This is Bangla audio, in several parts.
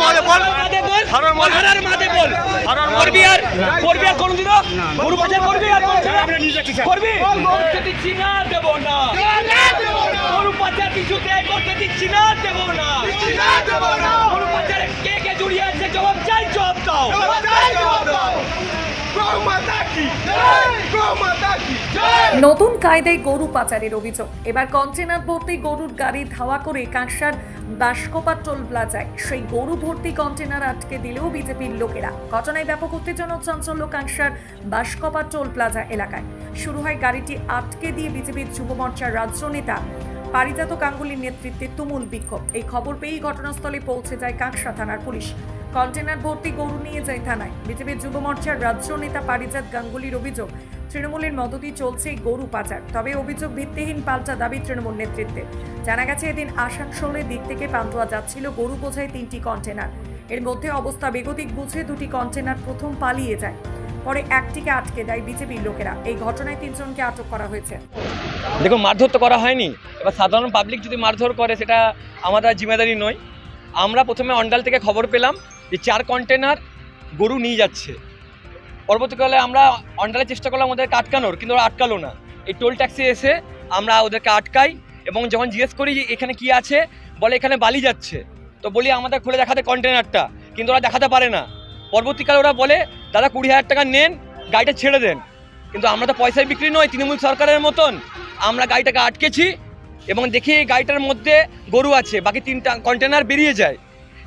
মহলে বল। হরর মাঝে বল। করবি আর করবি আর কোনদিনও? গরু পাচার করবি আর করবি? করতে দিচ্ছি না দেব না। গরু পাচার কিছুতে করতে দিচ্ছি না দেব না। গরু পাচারে কে কে জড়িয়ে আছে? জবাব চাই জবাব দাও। নতুন কায়দায় গরু পাচারের অভিযোগ। এবার কন্টেনার ভর্তি গরুর গাড়ি ধাওয়া করে কাঁকসার বাসকোপা টোল প্লাজায়। সেই গরু ভর্তি কন্টেনার আটকে দিলেও বিজেপির লোকেরা। ঘটনায় ব্যাপক উত্তেজনা চাঞ্চল্য কাঁকসার বাসকোপা টোল প্লাজা এলাকায়। শুরু হয় গাড়িটি আটকে দিয়ে বিজেপির যুব মোর্চার রাজ্য নেতা পারিজাত গাঙ্গুলির নেতৃত্বে তুমুল বিক্ষোভ। এই খবর পেয়েই ঘটনাস্থলে পৌঁছে যায় কাঁকসা থানার পুলিশ। কন্টেনার ভর্তি গরু নিয়ে যায় থানায়। বিজেপির যুব মোর্চার রাজ্য নেতা পারিজাত গাঙ্গুলির অভিযোগ তৃণমূলের মদতই চলছে গরু পাচার, তবে অভিযোগ ভিত্তিহীন পাল্টা দাবি তৃণমূল নেতৃত্বে জানা গেছে, এদিন আসানসোলের দিক থেকে পান্তুয়া যাচ্ছিল গরু বোঝায় তিনটি কন্টেনার। এর মধ্যে অবস্থা বেগতিক বুঝে দুটি কন্টেনার প্রথম পালিয়ে যায়, পরে একটিকে আটকে দেয় বিজেপির লোকেরা। এই ঘটনায় তিনজনকে আটক করা হয়েছে। দেখুন, মারধর তো করা হয়নি। এবার সাধারণ পাবলিক যদি মারধর করে, সেটা আমাদের জিম্মেদারি নয়। আমরা প্রথমে অন্ডাল থেকে খবর পেলাম যে চার কন্টেনার গরু নিয়ে যাচ্ছে। পরবর্তীকালে আমরা অন্ডালে চেষ্টা করলাম ওদেরকে আটকানোর, কিন্তু ওরা আটকালো না। এই টোল ট্যাক্সি এসে আমরা ওদেরকে আটকাই এবং যখন জিজ্ঞেস করি যে এখানে কি আছে, বলে এখানে বালি যাচ্ছে। তো বলি আমাদের খুলে দেখাতে কন্টেনারটা কিন্তু ওরা দেখাতে পারে না। পরবর্তীকালে ওরা বলে, দাদা, কুড়ি হাজার টাকা নেন, গাড়িটা ছেড়ে দেন। কিন্তু আমরা তো পয়সায় বিক্রি নয় তৃণমূল সরকারের মতন। আমরা গাড়িটাকে আটকেছি এবং দেখি গাড়িটার মধ্যে গরু আছে, বাকি তিনটা কন্টেনার বেরিয়ে যায়।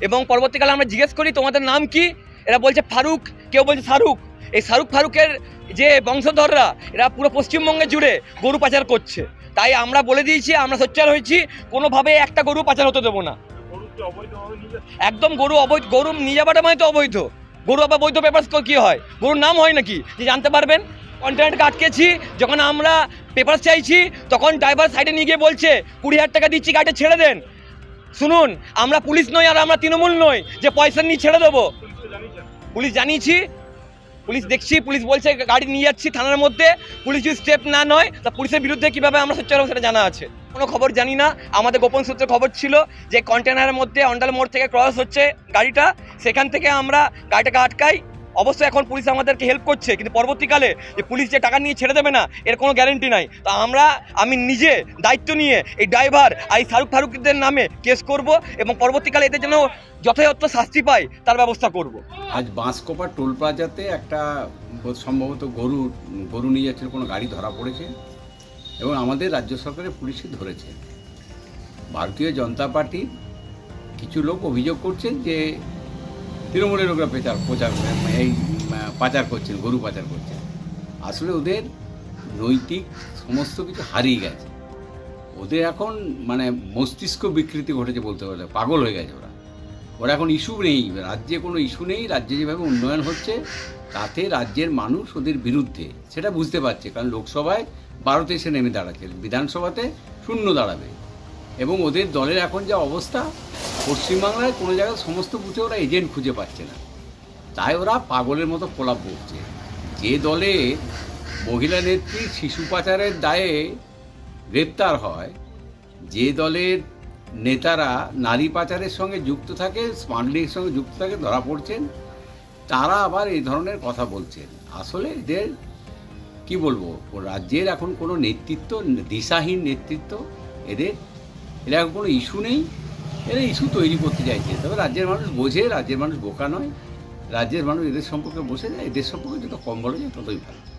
এবং পরবর্তীকালে আমরা জিজ্ঞেস করি, তোমাদের নাম কি? এরা বলছে, ফারুক। কেউ বলছে, শাহরুখ। এই শাহরুখ ফারুকের যে বংশধররা, এরা পুরো পশ্চিমবঙ্গে জুড়ে গরু পাচার করছে। তাই আমরা বলে দিয়েছি, আমরা সোচ্চার হয়েছি কোনোভাবে একটা গরু পাচার হতে দেবো না। একদম গরু অবৈধ, গরু নিয়ে যাওয়াটা মানে তো অবৈধ। গরু আবার বৈধ পেপার কী হয়? গরুর নাম হয় নাকি? যে জানতে পারবেন? কন্টেনারকে আটকেছি, যখন আমরা পেপার চাইছি, তখন ড্রাইভার সাইডে নিয়ে গিয়ে বলছে, কুড়ি হাজার টাকা দিচ্ছি, গাড়িটা ছেড়ে দেন। শুনুন, আমরা পুলিশ নই আর আমরা তৃণমূল নই, যে পয়সা নিয়ে ছেড়ে দেবো। পুলিশ জানিয়েছি? পুলিশ দেখছি, পুলিশ বলছে, গাড়ি নিয়ে যাচ্ছি থানার মধ্যে, পুলিশ যদি স্টেপ না নয়, তা পুলিশের বিরুদ্ধে কীভাবে আমরা সোচ্চার হব সেটা জানা আছে। কোনো খবর জানি না, আমাদের গোপন সূত্রে খবর ছিল যে কন্টেনারের মধ্যে অন্ডাল মোড় থেকে ক্রস হচ্ছে গাড়িটা, সেখান থেকে আমরা গাড়িটাকে আটকাই অবশ্যই এখন পুলিশ আমাদেরকে হেল্প করছে, কিন্তু পরবর্তীকালে যে পুলিশ যে টাকা নিয়ে ছেড়ে দেবে না, এর কোনো গ্যারেন্টি নাই। তো আমরা, আমি নিজে দায়িত্ব নিয়ে এই ড্রাইভার আর এই শাহরুখ ফারুকদের নামে কেস করব এবং পরবর্তীকালে এদের যেন যথাযথ শাস্তি পায়, তার ব্যবস্থা করব। আজ বাঁশকোপা টোল প্লাজাতে একটা সম্ভবত গরু গরু নিয়ে যাচ্ছিল, কোনো গাড়ি ধরা পড়েছে এবং আমাদের রাজ্য সরকারের পুলিশই ধরেছে। ভারতীয় জনতা পার্টির কিছু লোক অভিযোগ করছেন যে তৃণমূলের লোকরা প্রচার প্রচার, এই পাচার করছেন গরু পাচার করছেন আসলে ওদের নৈতিক সমস্ত কিছু হারিয়ে গেছে। ওদের এখন মানে মস্তিষ্ক বিকৃতি ঘটেছে বলতে পারলে পাগল হয়ে গেছে ওরা। ওরা এখন ইস্যু নেই, রাজ্যে কোনো ইস্যু নেই, রাজ্যে যেভাবে উন্নয়ন হচ্ছে, তাতে রাজ্যের মানুষ ওদের বিরুদ্ধে, সেটা বুঝতে পারছে, কারণ লোকসভায় ভারতে এসে নেমে দাঁড়াচ্ছে, বিধানসভাতে শূন্য দাঁড়াবে। এবং ওদের দলের এখন যা অবস্থা পশ্চিমবাংলায় কোনো জায়গায় সমস্ত বুথে ওরা এজেন্ট খুঁজে পাচ্ছে না। তাই ওরা পাগলের মতো প্রলাপ বকছে যে দলে মহিলা নেত্রী শিশু পাচারের দায়ে গ্রেপ্তার হয়, যে দলের নেতারা নারী পাচারের সঙ্গে যুক্ত থাকে স্মাগলিংয়ের সঙ্গে যুক্ত থাকে, ধরা পড়ছেন, তারা আবার এই ধরনের কথা বলছেন। আসলে এদের কি বলব, রাজ্যের এখন কোনো নেতৃত্ব, দিশাহীন নেতৃত্ব, এদের এরা কোনো ইস্যু নেই। এরা ইস্যু তৈরি করতে চাইছে। তবে রাজ্যের মানুষ বোঝে, রাজ্যের মানুষ বোকা নয়। রাজ্যের মানুষ এদের সম্পর্কে বসে যায়, এদের সম্পর্কে যত কম বলা যায় ততই ভালো।